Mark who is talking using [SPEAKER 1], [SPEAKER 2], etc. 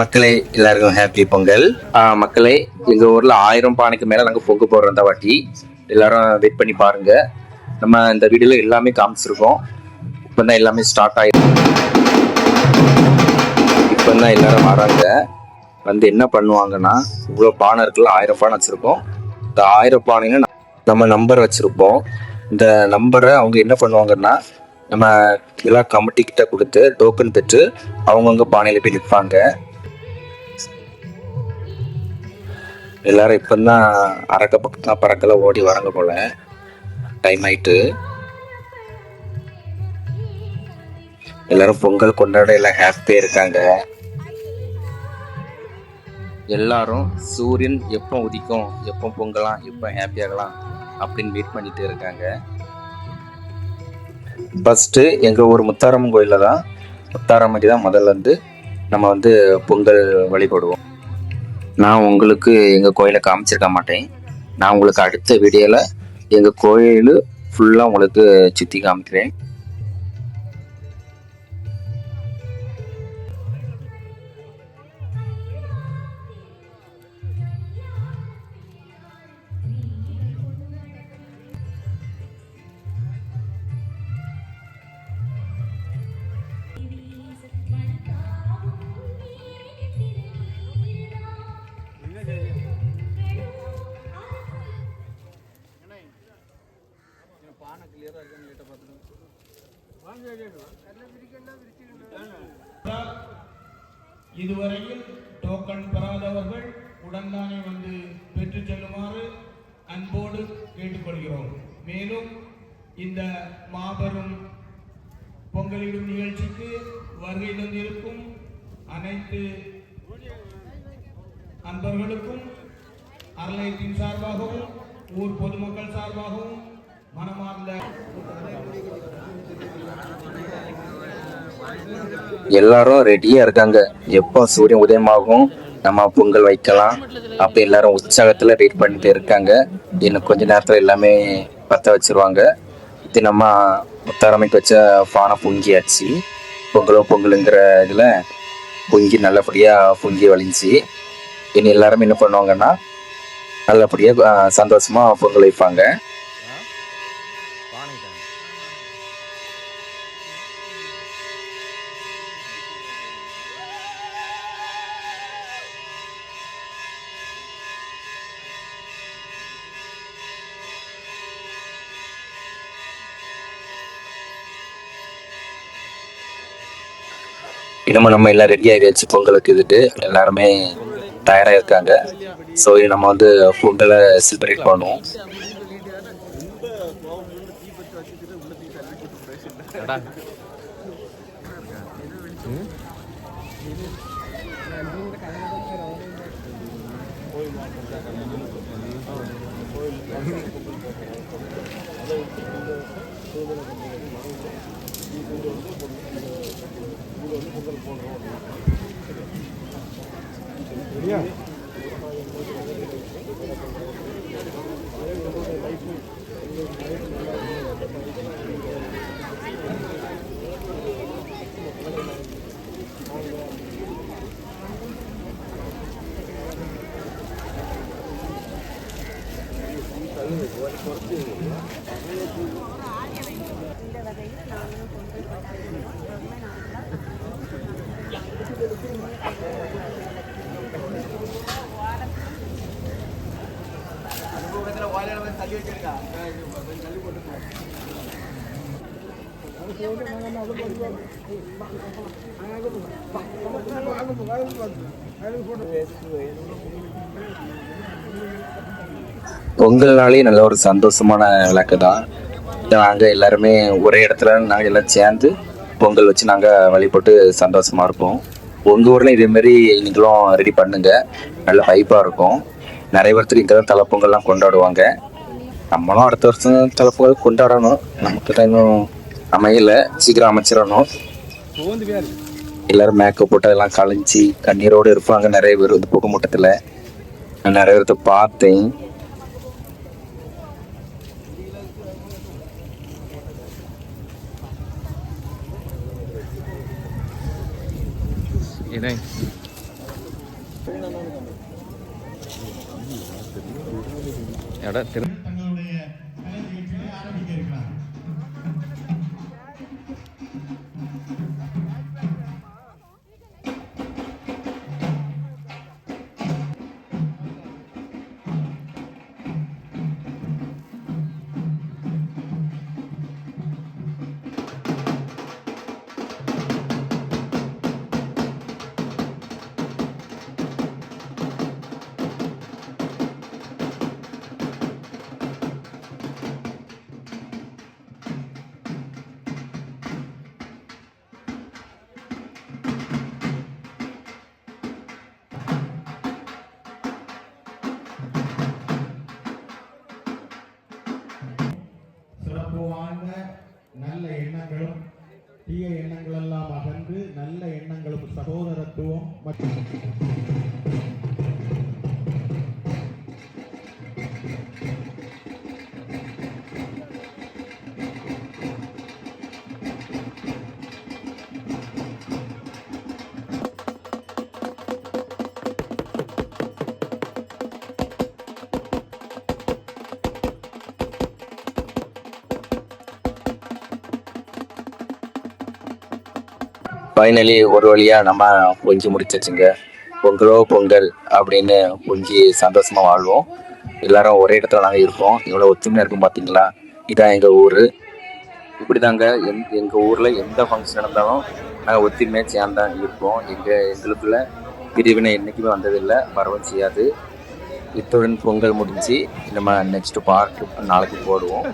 [SPEAKER 1] மக்களே எல்லாருக்கும் ஹாப்பி பொங்கல். மக்களே எங்கள் ஊரில் ஆயிரம் பானைக்கு மேலே நாங்கள் பொங்கு போடுறோம் இந்த வாட்டி. எல்லாரும் வெயிட் பண்ணி பாருங்க. நம்ம இந்த வீடியோவில் எல்லாமே காமிச்சிருக்கோம். இப்போ தான் எல்லாமே ஸ்டார்ட் ஆகிரும் இப்போ தான் எல்லாரும் வராங்க. வந்து என்ன பண்ணுவாங்கன்னா இவ்வளோ பானை இருக்குல்ல ஆயிரம் பானை வச்சுருக்கோம். இந்த ஆயிரம் பானையில நம்ம நம்பர் வச்சுருப்போம். இந்த நம்பரை அவங்க என்ன பண்ணுவாங்கன்னா நம்ம எல்லா கமிட்டி கிட்ட கொடுத்து டோக்கன் பெற்று அவங்கவுங்க பானையில போய் நிற்பாங்க எல்லாரும் இப்பதான் அரக்க பக்கத்தான் பறக்கல ஓடி வராங்க போல. டைம் ஆயிட்டு. எல்லாரும் பொங்கல் கொண்டாட எல்லாம் ஹாப்பியா இருக்காங்க. எல்லாரும் சூரியன் எப்போ உதிக்கும் எப்போ பொங்கலாம் எப்போ ஹாப்பியாகலாம் அப்படின்னு வெயிட் பண்ணிட்டு இருக்காங்க. ஃபஸ்ட்டு எங்கள் ஊர் முத்தாரம்மன் கோயிலில் தான் முத்தாரம்மனுக்கு தான் முதல்ல வந்து நம்ம வந்து பொங்கல் வழிபடுவோம். நான் உங்களுக்கு எங்கள் கோயிலை காமிச்சிருக்க மாட்டேன். நான் உங்களுக்கு அடுத்த வீடியோவில் எங்கள் கோயில் ஃபுல்லாக உங்களுக்கு சுற்றி காமிக்கிறேன்.
[SPEAKER 2] இதுவரையில் டோக்கன் பெறாதவர்கள் உடன்தானே வந்து பெற்று செல்லுமாறு அன்போடு கேட்டுக்கொள்கிறோம். மேலும் இந்த மாபெரும் பொங்கலிடும் நிகழ்ச்சிக்கு வருகை தந்திருக்கும் அனைத்து அன்பர்களுக்கும் அரலயத்தின் சார்பாகவும் ஊர் பொதுமக்கள் சார்பாகவும்
[SPEAKER 1] எல்லாரும் ரெடியா இருக்காங்க. எப்போ சூரியன் உதயமாகும் நம்ம பொங்கல் வைக்கலாம் அப்ப எல்லாரும் உற்சாகத்துல ரெடி பண்ணிட்டு இருக்காங்க. இன்னும் கொஞ்ச நேரத்துல எல்லாமே பத்த வச்சிருவாங்க. இது நம்ம முத்தாரமைக்கு வச்ச பானை பொங்கியாச்சு. பொங்கலோ பொங்கலுங்கிற இதுல பொங்கி நல்லபடியா பொங்கி வலிஞ்சு இனி எல்லாரும் என்ன பண்ணுவாங்கன்னா நல்லபடியா சந்தோஷமா பொங்கல் வைப்பாங்க. இன்னமும் நம்ம எல்லாம் ரெடி ஆகிடுச்சு பொங்கலுக்கு இதுட்டு எல்லாருமே தயாராக இருக்காங்க. ஸோ நம்ம வந்து பொங்கலை செலிப்ரேட் பண்ணுவோம். Yeah.
[SPEAKER 3] இந்த வகையில் தள்ளி வச்சிருக்கா தள்ளி போட்டு நாளாக
[SPEAKER 1] பொங்கல்னாலே நல்ல ஒரு சந்தோஷமான விளக்கு தான். நாங்கள் எல்லாருமே ஒரே இடத்துல நாங்கள் எல்லாம் சேர்ந்து பொங்கல் வச்சு நாங்கள் வழிபட்டு சந்தோஷமாக இருப்போம். உங்கள் ஊரில் இதேமாரி நீங்களும் ரெடி பண்ணுங்க. நல்ல ஹைப்பாக இருக்கும். நிறைய பேர்த்துக்கு இங்கே தான் தலைப்பொங்கல்லாம் கொண்டாடுவாங்க. நம்மளும் அடுத்த வருஷம் தலைப்பொங்கல் கொண்டாடணும். நமக்கு தான் இன்னும் அமையலை. சீக்கிரம் அமைச்சிடணும். எல்லாரும் மேக்கப் போட்டு எல்லாம் கழிஞ்சி கண்ணீரோடு இருப்பாங்க. நிறைய பேர் வந்து புகமூட்டத்தில் நான் நிறைய பேர்த்த பார்த்தேன்.
[SPEAKER 4] ഇതേ. എടാ சிறப்பு நல்ல எண்ணங்களும் தீய எண்ணங்கள் எல்லாம் அகன்று நல்ல எண்ணங்களும் சகோதரத்துவம் மற்றும்
[SPEAKER 1] ஃபைனலி ஒரு வழியாக நம்ம பொங்கி முடிச்சாச்சுங்க பொங்கலோ பொங்கல் அப்படின்னு பொங்கி சந்தோஷமாக வாழ்வோம். எல்லாரும் ஒரே இடத்துல நாங்கள் இருக்கோம் இவ்வளோ ஒத்துமையாக இருக்கும் பார்த்தீங்களா இதான் எங்கள் ஊர். இப்படி தாங்க எங் எங்கள் ஊரில் எந்த ஃபங்க்ஷன் நடந்தாலும் நாங்கள் ஒத்துமையாக சேர்ந்தான் இருப்போம். எங்கள் எங்களுக்குள்ள பிரிவினை என்றைக்குமே வந்ததில்லை. வரவும் செய்யாது. இத்துடன் பொங்கல் முடிஞ்சு நம்ம நெக்ஸ்ட் பார்ட் நாளைக்கு போடுவோம்.